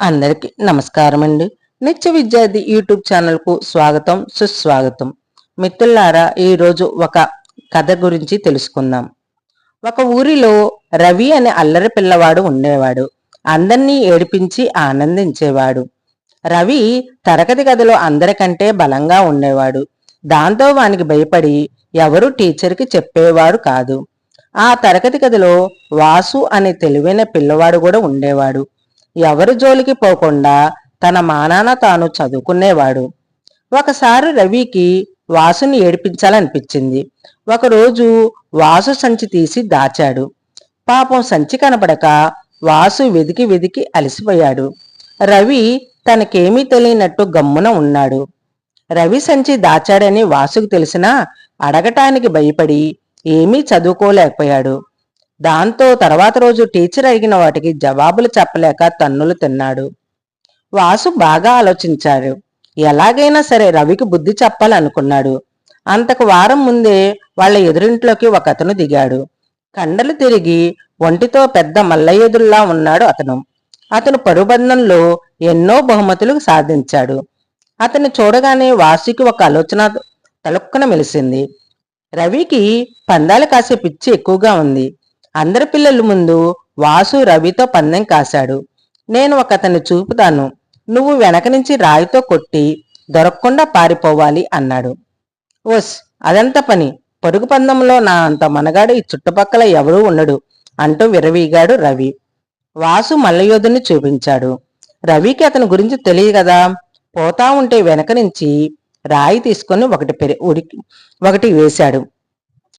అందరికీ నమస్కారం అండి నిత్య విద్యార్థి యూట్యూబ్ ఛానల్కు స్వాగతం సుస్వాగతం. మిత్రులారా ఈరోజు ఒక కథ గురించి తెలుసుకుందాం. ఒక ఊరిలో రవి అనే అల్లరి పిల్లవాడు ఉండేవాడు. అందరినీ ఏడిపించి ఆనందించేవాడు. రవి తరగతి గదిలో అందరికంటే బలంగా ఉండేవాడు. దాంతో వానికి భయపడి ఎవరు టీచర్కి చెప్పేవాడు కాదు. ఆ తరగతి గదిలో వాసు అనే తెలివైన పిల్లవాడు కూడా ఉండేవాడు. ఎవరి జోలికి పోకుండా తన మానాన తాను చదువుకునేవాడు. ఒకసారి రవికి వాసుని ఏడిపించాలనిపించింది. ఒకరోజు వాసు సంచి తీసి దాచాడు. పాపం సంచి కనపడక వాసు వెదికి వెదికి అలసిపోయాడు. రవి తనకేమీ తెలియనట్టు గమ్మున ఉన్నాడు. రవి సంచి దాచాడని వాసుకు తెలిసినా అడగటానికి భయపడి ఏమీ చదువుకోలేకపోయాడు. దాంతో తర్వాత రోజు టీచర్ అడిగిన వాటికి జవాబులు చెప్పలేక తన్నులు తిన్నాడు. వాసు బాగా ఆలోచించాడు. ఎలాగైనా సరే రవికి బుద్ధి చెప్పాలనుకున్నాడు. అంతకు వారం ముందే వాళ్ళ ఎదురింట్లోకి ఒక అతను దిగాడు. కండలు తిరిగి ఒంటితో పెద్ద మల్లయ్యదుల్లా ఉన్నాడు అతను. అతను పరుబంధంలో ఎన్నో బహుమతులు సాధించాడు. అతన్ని చూడగానే వాసుకి ఒక ఆలోచన తలుక్కున మెలిసింది. రవికి పందాలు కాసే పిచ్చి ఎక్కువగా ఉంది. అందరి పిల్లల ముందు వాసు రవితో పందెం కాశాడు. నేను ఒక అతన్ని చూపుతాను. నువ్వు వెనక నుంచి రాయితో కొట్టి దొరకకుండా పారిపోవాలి అన్నాడు. ఓస్ అదంత పని. పరుగు పందెంలో నా అంత మనగాడు ఈ చుట్టుపక్కల ఎవరూ ఉండడు అంటూ విరవీగాడు రవి. వాసు మల్లయోధుని చూపించాడు. రవికి అతని గురించి తెలియదు కదా. పోతా ఉంటే వెనక నుంచి రాయి తీసుకొని ఒకటి పెరి ఉడికి ఒకటి వేశాడు.